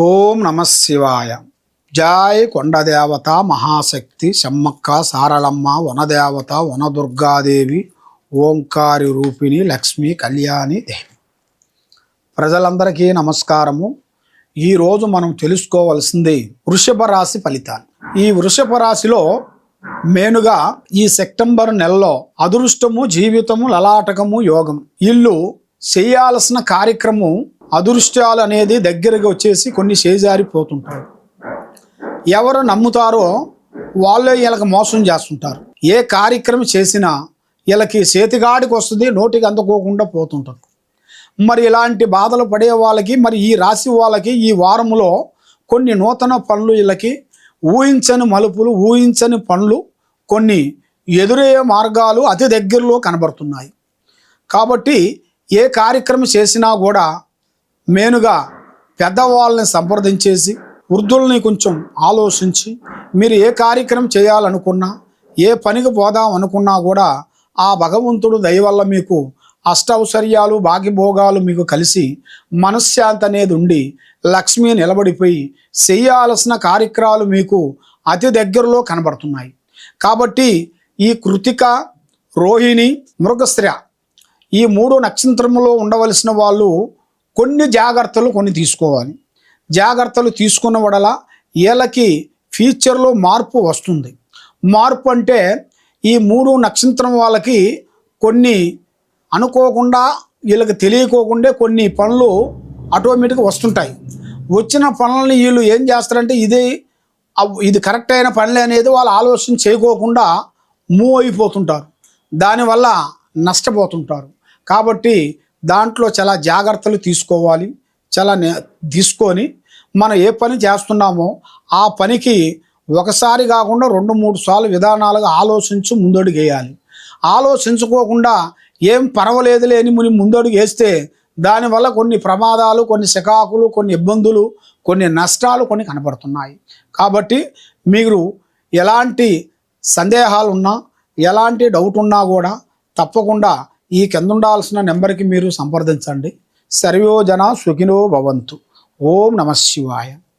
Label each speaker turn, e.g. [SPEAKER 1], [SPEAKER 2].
[SPEAKER 1] ఓం నమ శివాయ. జాయ్ కొండదేవత మహాశక్తి సమ్మక్క సారళమ్మ వనదేవత వనదుర్గాదేవి ఓంకారి రూపిణి లక్ష్మి కళ్యాణి దేవి. ప్రజలందరికీ నమస్కారము. ఈరోజు మనం తెలుసుకోవలసింది వృషభ రాశి ఫలితాలు. ఈ వృషభ రాశిలో మేనుగా ఈ సెప్టెంబర్ నెలలో అదృష్టము జీవితము లలాటకము యోగం వీళ్ళు చేయాల్సిన కార్యక్రమం అదృష్టాలు అనేది దగ్గరగా వచ్చేసి కొన్ని చేజారిపోతుంటారు ఎవరు నమ్ముతారో వాళ్ళే వీళ్ళకి మోసం చేస్తుంటారు. ఏ కార్యక్రమం చేసినా వీళ్ళకి చేతిగాడికి వస్తుంది నోటికి అందుకోకుండా పోతుంటారు. మరి ఇలాంటి బాధలు పడే వాళ్ళకి మరి ఈ రాశి వాళ్ళకి ఈ వారంలో కొన్ని నూతన పనులు వీళ్ళకి ఊహించని మలుపులు ఊహించని పనులు కొన్ని ఎదురయ్యే మార్గాలు అతి దగ్గరలో కనబడుతున్నాయి. కాబట్టి ఏ కార్యక్రమం చేసినా కూడా మెయిన్గా పెద్దవాళ్ళని సంప్రదించేసి వృద్ధుల్ని కొంచెం ఆలోచించి మీరు ఏ కార్యక్రమం చేయాలనుకున్నా ఏ పనికి పోదాం అనుకున్నా కూడా ఆ భగవంతుడు దయవల్ల మీకు అష్టౌశ్వర్యాలు భాగ్యభోగాలు మీకు కలిసి మనశ్శాంతి అనేది ఉండి లక్ష్మి నిలబడిపోయి చేయాల్సిన కార్యక్రమాలు మీకు అతి దగ్గరలో కనబడుతున్నాయి. కాబట్టి ఈ కృతిక రోహిణి మృగశ్ర ఈ మూడు నక్షత్రములో ఉండవలసిన వాళ్ళు కొన్ని జాగ్రత్తలు కొన్ని తీసుకోవాలి. జాగ్రత్తలు తీసుకున్న వడల వీళ్ళకి ఫ్యూచర్లో మార్పు వస్తుంది. మార్పు అంటే ఈ మూడు నక్షత్రం వాళ్ళకి కొన్ని అనుకోకుండా వీళ్ళకి తెలియకోకుండా కొన్ని పనులు ఆటోమేటిక్గా వస్తుంటాయి. వచ్చిన పనులని వీళ్ళు ఏం చేస్తారంటే ఇది ఇది కరెక్ట్ అయిన పనులే అనేది వాళ్ళు ఆలోచన చేయకోకుండా మూవ్ అయిపోతుంటారు. దానివల్ల నష్టపోతుంటారు. కాబట్టి దాంట్లో చాలా జాగ్రత్తలు తీసుకోవాలి. చాలా నే- తీసుకొని మనం ఏ పని చేస్తున్నామో ఆ పనికి ఒకసారి కాకుండా రెండు మూడు సార్లు విధానాలుగా ఆలోచించి ముందడుగు వేయాలి ఆలోచించుకోకుండా ఏం పర్వాలేదులే లేని ముని ముందడుగు వేస్తే దానివల్ల కొన్ని ప్రమాదాలు కొన్ని శకాకులు కొన్ని ఇబ్బందులు కొన్ని నష్టాలు కొన్ని కనపడుతున్నాయి కాబట్టి మీరు ఎలాంటి సందేహాలు ఉన్నా ఎలాంటి డౌట్ ఉన్నా కూడా తప్పకుండా ఈ కింద ఉండాల్సిన నెంబర్కి మీరు సంప్రదించండి. సర్వోజన సుఖినో భవంతు. ఓం నమ శివాయ.